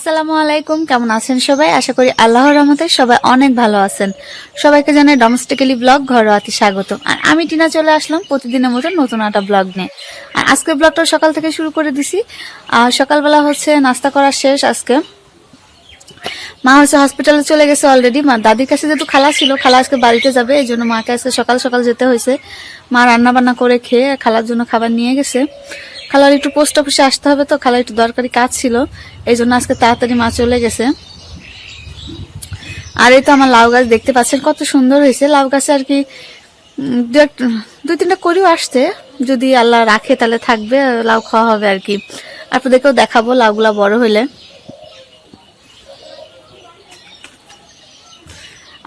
আসসালামু আলাইকুম, কেমন আছেন সবাই? আশা করি আল্লাহর রহমতে সবাই অনেক ভালো আছেন। সবাইকে জানাই ডোমেস্টিক্যালি ব্লগ ঘরোয়াতি স্বাগত। আর আমি টিনা চলে আসলাম প্রতিদিনের মতো নতুন একটা ব্লগ নিয়ে। আর আজকের ব্লগটা সকাল থেকে শুরু করে দিছি। আর সকালবেলা হচ্ছে নাস্তা করা শেষ আজকে। মা হচ্ছে হসপিটালে চলে গেছে অলরেডি মা দাদির কাছে যেহেতু খালা ছিল, খালা আজকে বাড়িতে যাবে, এই জন্য মাকে আজকে সকাল সকাল যেতে হয়েছে। মা রান্না বান্না করে খেয়ে খালার জন্য খাবার নিয়ে গেছে। খালার একটু পোস্ট অফিসে আসতে হবে তো, খালার একটু দরকারি কাজ ছিল এই জন্য আজকে তাড়াতাড়ি মা চলে গেছে। আর এই তো আমার লাউ গাছ দেখতে পাচ্ছেন, কত সুন্দর হয়েছে। লাউ গাছে আর কি দুই তিনটা করিও আসছে। যদি আল্লাহ রাখে তাহলে থাকবে, লাউ খাওয়া হবে আর কি। আপনাদেরকেও দেখাবো লাউগুলা বড় হইলে।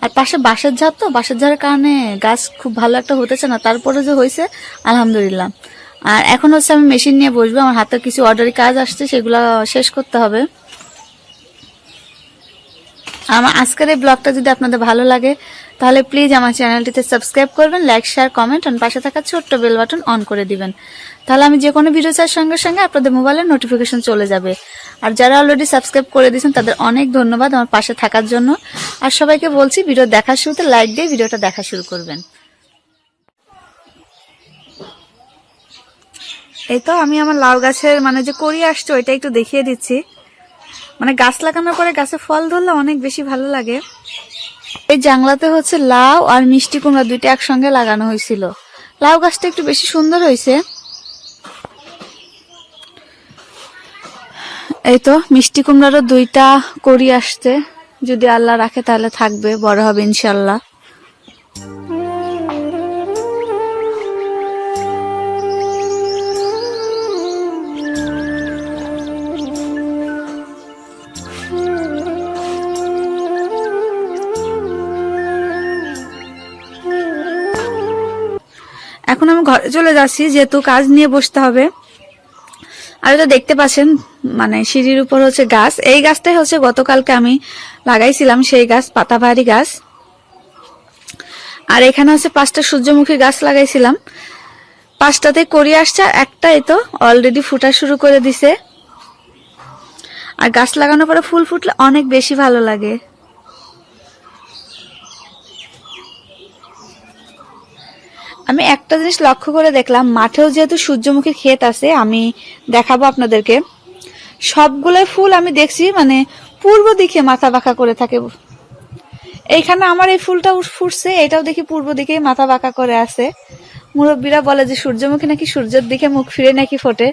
আর পাশে বাঁশের ঝাড় তো, বাঁশের ঝাড়ের কারণে গাছ খুব ভালো একটা হতেছে না, তারপরে যে হয়েছে, আলহামদুলিল্লাহ। আর এখন হচ্ছে আমি মেশিন নিয়ে বসবো, আমার হাতে কিছু অর্ডারি কাজ আসছে, সেগুলো শেষ করতে হবে। আমার আজকের এই ব্লগটা যদি আপনাদের ভালো লাগে, তাহলে প্লিজ আমার চ্যানেলটিতে সাবস্ক্রাইব করবেন লাইক শেয়ার কমেন্ট আর পাশে থাকা ছোট্ট বেল বাটন অন করে দিবেন। তাহলে আমি যে কোনো ভিডিও চার সঙ্গে সঙ্গে আপনাদের মোবাইলে নোটিফিকেশন চলে যাবে। আর যারা অলরেডি সাবস্ক্রাইব করে দিয়েছেন, তাদের অনেক ধন্যবাদ আমার পাশে থাকার জন্য। আর সবাইকে বলছি ভিডিও দেখার শুরুতে লাইক দিয়ে ভিডিওটা দেখা শুরু করবেন। এই তো, আমি আমার লাউ গাছের মানে যে করি আসছে, ওইটা একটু দেখিয়ে দিচ্ছি। মানে গাছ লাগানোর পরে গাছে ফল ধরলে অনেক বেশি ভালো লাগে। এই জাংলাতে হচ্ছে লাউ আর মিষ্টি কুমড়া দুইটা একসঙ্গে লাগানো হয়েছিল। লাউ গাছটা একটু বেশি সুন্দর হয়েছে। এই তো, মিষ্টি কুমড়ারও দুইটা করি আসছে। যদি আল্লাহ রাখে তাহলে থাকবে, বড় হবে ইনশাল্লাহ ঘরে চলে যাচ্ছি, যেহেতু কাজ নিয়ে বসতে হবে। আর এটা দেখতে পাচ্ছেন মানে সিঁড়ির উপর হচ্ছে গাছ। এই গাছটাই হচ্ছে গতকালকে আমি লাগাইছিলাম, সেই গাছ, পাতাবাহারি গাছ। আর এখানে হচ্ছে পাঁচটা সূর্যমুখী গাছ লাগাইছিলাম। পাঁচটাতে করি আসছে একটাই তো অলরেডি ফুটা শুরু করে দিছে। আর গাছ লাগানোর পরে ফুল ফুটলে অনেক বেশি ভালো লাগে। আমি একটা জিনিস লক্ষ্য করে দেখলাম, মাঠেও যেহেতু সূর্যমুখীর ক্ষেত আছে, আমি দেখাবো আপনাদেরকে। সবগুলোই ফুল আমি দেখছি মানে পূর্ব দিকে মাথা বাঁকা করে থাকে। এইখানে আমার এই ফুলটা ফুটছে, এটাও দেখি পূর্ব দিকে মাথা বাঁকা করে আছে। মুরব্বীরা বলে যে, সূর্যমুখী নাকি সূর্যের দিকে মুখ ফিরে নাকি ফোটে?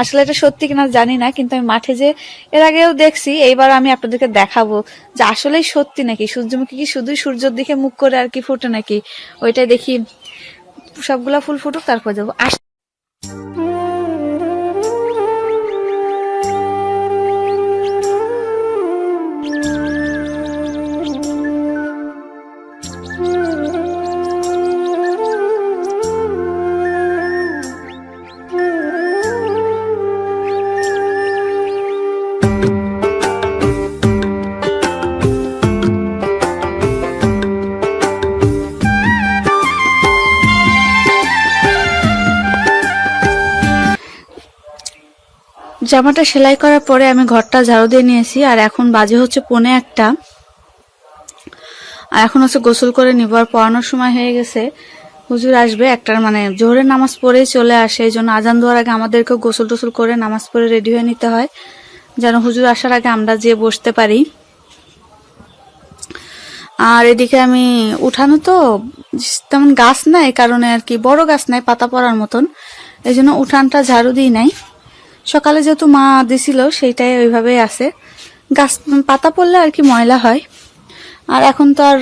আসলে এটা সত্যি কিনা জানি না, কিন্তু আমি মাঠে যে এর আগেও দেখছি, এইবার আমি আপনাদেরকে দেখাবো যে আসলেই সত্যি নাকি? সূর্যমুখী কি শুধুই সূর্যের দিকে মুখ করে আর কি ফোটে নাকি? ওইটাই দেখি সবগুলা ফুল ফুটুক তারপর যাব। আস জামাটা সেলাই করার পরে আমি ঘরটা ঝাড়ু দিয়ে নিয়েছি, আর এখন বাজে হচ্ছে পৌনে একটা। আর এখন হচ্ছে গোসল করে নিব, আর পড়ানোর সময় হয়ে গেছে। হুজুর আসবে একটার মানে জোহরের নামাজ পড়েই চলে আসে, এই জন্য আজান দেওয়ার আগে আমাদেরকে গোসল টোসল করে নামাজ পড়ে রেডি হয়ে নিতে হয়, যেন হুজুর আসার আগে আমরা যেয়ে বসতে পারি। আর এদিকে আমি উঠানো তো তেমন গাছ নাই কারণে আর কি, বড় গাছ নাই, পাতা পড়ার মতন। এই জন্য উঠানটা ঝাড়ু দিই নাই। সকালে যেহেতু মা দিছিল, সেইটাই ওইভাবেই আছে। গাছ পাতা পড়লে আর কি ময়লা হয়। আর এখন তো আর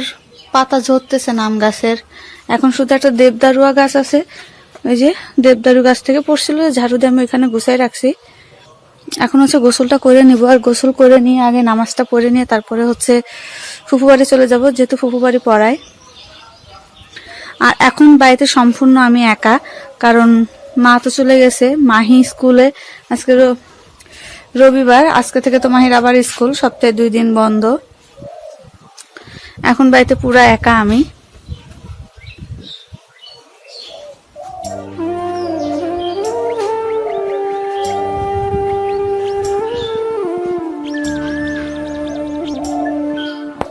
পাতা ঝরতেছে নাম গাছের। এখন শুধু একটা দেবদারুয়া গাছ আছে। ওই যে দেবদারু গাছ থেকে পড়ছিল ঝাড়ু দিয়ে আমি ওইখানে গুছাই রাখছি। এখন হচ্ছে গোসলটা করে নিব। আর গোসল করে নিয়ে আগে নামাজটা পড়ে নিয়ে তারপরে হচ্ছে ফুফু বাড়ি চলে যাব, যেহেতু ফুফু বাড়ি পড়ায়। আর এখন বাড়িতে সম্পূর্ণ আমি একা, কারণ মা তো চলে গেছে, মাহি স্কুলে। আজকে রবিবার, আজকে থেকে তো মাহির আবার স্কুল, সপ্তাহে দুই দিন বন্ধ। এখন বাড়িতে পুরা একা আমি।